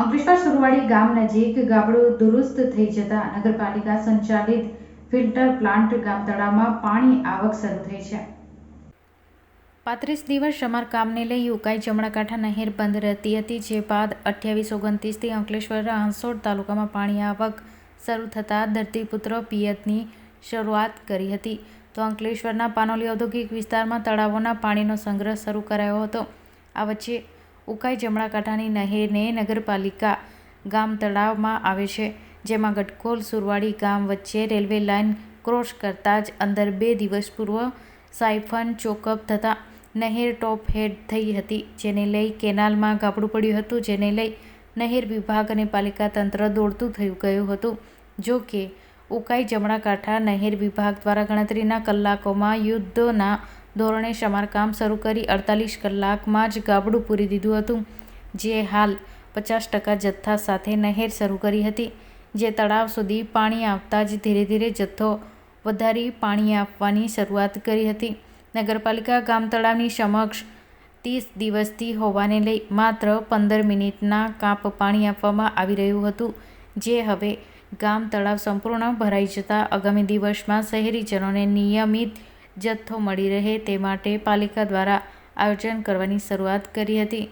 અંકલેશ્વર સુરવાડી ગામ નજીક ગાબડું દુરુસ્ત થઈ જતા નગરપાલિકા સંચાલિત ફિલ્ટર પ્લાન્ટ ગામ તળાવમાં પાણી આવક શરૂ થઈ છે. પાંત્રીસ દિવસ સમારકામને લઈ ઉકાઈ જમણાકાંઠા નહેર બંધ રહેતી હતી, જે બાદ અઠ્યાવીસ ઓગણત્રીસથી અંકલેશ્વર હાંસોડ તાલુકામાં પાણી આવક શરૂ થતાં ધરતીપુત્ર પિયતની શરૂઆત કરી હતી. તો અંકલેશ્વરના પાનોલી ઔદ્યોગિક વિસ્તારમાં તળાવોના પાણીનો સંગ્રહ શરૂ કરાયો હતો. આ વચ્ચે ઉકાઈ જમણાકાંઠાની નહેરને નગરપાલિકા ગામ તળાવમાં આવે છે, જેમાં ગટકોલ સુરવાડી ગામ વચ્ચે રેલવે લાઇન ક્રોસ કરતાં જ અંદર બે દિવસ પૂર્વ સાયફન ચોકઅપ થતાં નહેર ટોપ હેડ થઈ હતી, જેને લઈ કેનાલમાં ગાબડું પડ્યું હતું, જેને લઈ નહેર વિભાગ અને પાલિકા તંત્ર દોડતું થયું ગયું હતું. જો કે, ઉકાઈ જમણાકાંઠા નહેર વિભાગ દ્વારા ગણતરીના કલાકોમાં યુદ્ધના ધોરણે સમારકામ શરૂ કરી અડતાલીસ કલાકમાં જ ગાબડું પૂરી દીધું હતું, જે હાલ પચાસ ટકા જથ્થા સાથે નહેર શરૂ કરી હતી, જે તળાવ સુધી પાણી આવતા જ ધીરે ધીરે જથ્થો વધારી પાણી આપવાની શરૂઆત કરી હતી. નગરપાલિકા ગામ તળાવની સમક્ષ ત્રીસ દિવસથી હોવાને લઈ માત્ર પંદર મિનિટના કાપ પાણી આપવામાં આવી રહ્યું હતું, જે હવે ગામ તળાવ સંપૂર્ણ ભરાઈ જતાં આગામી દિવસમાં શહેરીજનોને નિયમિત જથ્થો મળી રહે તે માટે પાલિકા દ્વારા આયોજન કરવાની શરૂઆત કરી હતી.